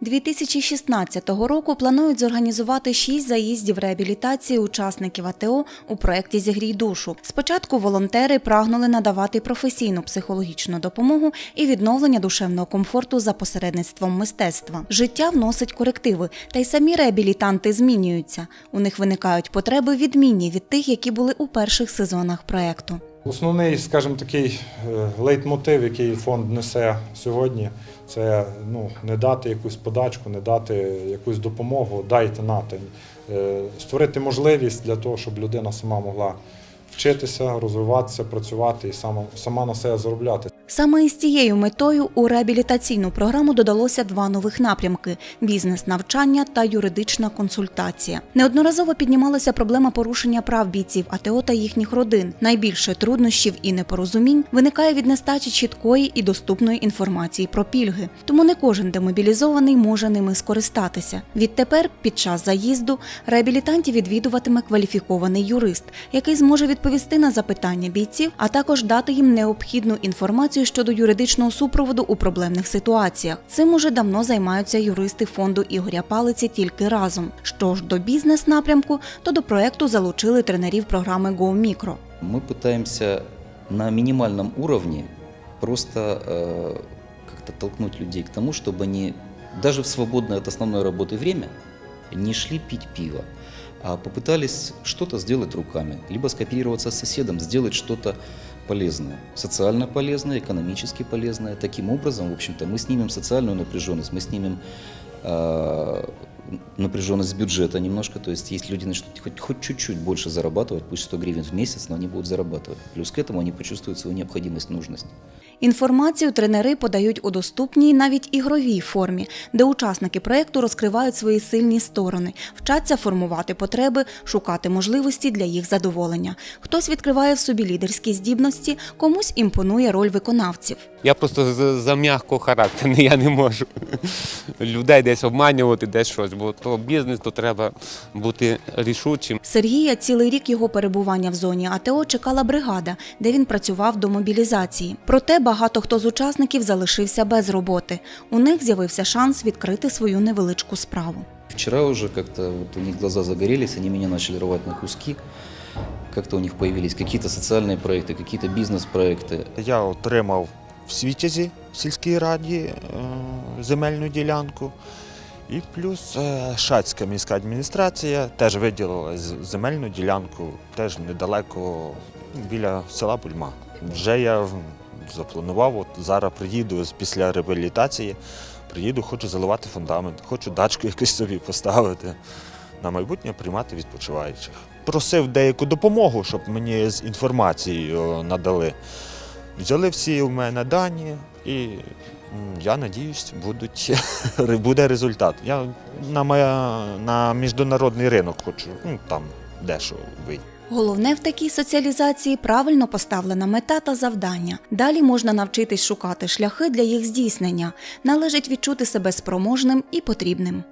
2016 року планують зорганізувати шість заїздів реабілітації учасників АТО у проєкті Зігрій душу. Спочатку волонтери прагнули надавати професійну психологічну допомогу і відновлення душевного комфорту за посередництвом мистецтва. Життя вносить корективи, та й самі реабілітанти змінюються. У них виникають потреби відмінні від тих, які були у перших сезонах проєкту. Основний, скажімо, такий е, лейтмотив, який фонд несе сьогодні, це ну, не дати якусь подачку, не дати якусь допомогу, дайте натень. Е, Створити можливість для того, щоб людина сама могла вчитися, розвиватися, працювати і сама, сама на себе заробляти. Саме із цією метою у реабілітаційну програму додалося два нових напрямки: бізнес-навчання та юридична консультація. Неодноразово піднімалася проблема порушення прав бійців АТО та їхніх родин. Найбільше труднощів і непорозумінь виникає від нестачі чіткої і доступної інформації про пільги. Тому не кожен демобілізований може ними скористатися. Відтепер, під час заїзду, реабілітантів відвідуватиме кваліфікований юрист, який зможе відповісти на запитання бійців, а також дати їм необхідну інформацію щодо юридичного супроводу у проблемних ситуаціях. Цим уже давно займаються юристи фонду Ігоря Палиці тільки разом. Що ж до бізнес-напрямку, то до проекту залучили тренерів програми GoMicro. Мы пытаемся на минимальном уровне просто э, как-то толкнуть людей к тому, чтобы они даже в свободное от основной работы время не шли пить пиво, а попытались что-то сделать руками, либо скооперироваться с соседом, сделать что-то полезное, социально полезное, экономически полезное. Таким образом, в общем-то, мы снимем социальную напряженность, мы снимем э, напряженность бюджета немножко, то есть если люди начнут хоть, хоть чуть-чуть больше зарабатывать, пусть 100 гривен в месяц, но они будут зарабатывать. Плюс к этому они почувствуют свою необходимость, нужность. Інформацію тренери подають у доступній, навіть ігровій формі, де учасники проєкту розкривають свої сильні сторони, вчаться формувати потреби, шукати можливості для їх задоволення. Хтось відкриває в собі лідерські здібності, комусь імпонує роль виконавців. Я просто за, за м'якого характеру, я не можу людей десь обманювати, десь щось, бо то бізнес, то треба бути рішучим. Сергія цілий рік його перебування в зоні АТО чекала бригада, де він працював до мобілізації. Проте багато хто з учасників залишився без роботи. У них з'явився шанс відкрити свою невеличку справу. Вчера уже как-то вот у них глаза загорелись, они меня начали рвать на куски. Как-то у них появились какие-то социальные проекты, какие-то бизнес-проекты. Я отримав в Світязі в сільській раді е, земельну ділянку. І плюс е, Шацька міська адміністрація теж виділила земельну ділянку, теж недалеко біля села Бульма. Вже я запланував, от зараз приїду після реабілітації, приїду, хочу заливати фундамент, хочу дачку якусь собі поставити. На майбутнє приймати відпочиваючих. Просив деяку допомогу, щоб мені з інформацією надали. Взяли всі у мене дані, і я надіюсь, будуть, буде результат. Я на, моя, на міжнародний ринок хочу, ну там дещо вийти. Головне в такій соціалізації правильно поставлена мета та завдання. Далі можна навчитись шукати шляхи для їх здійснення. Належить відчути себе спроможним і потрібним.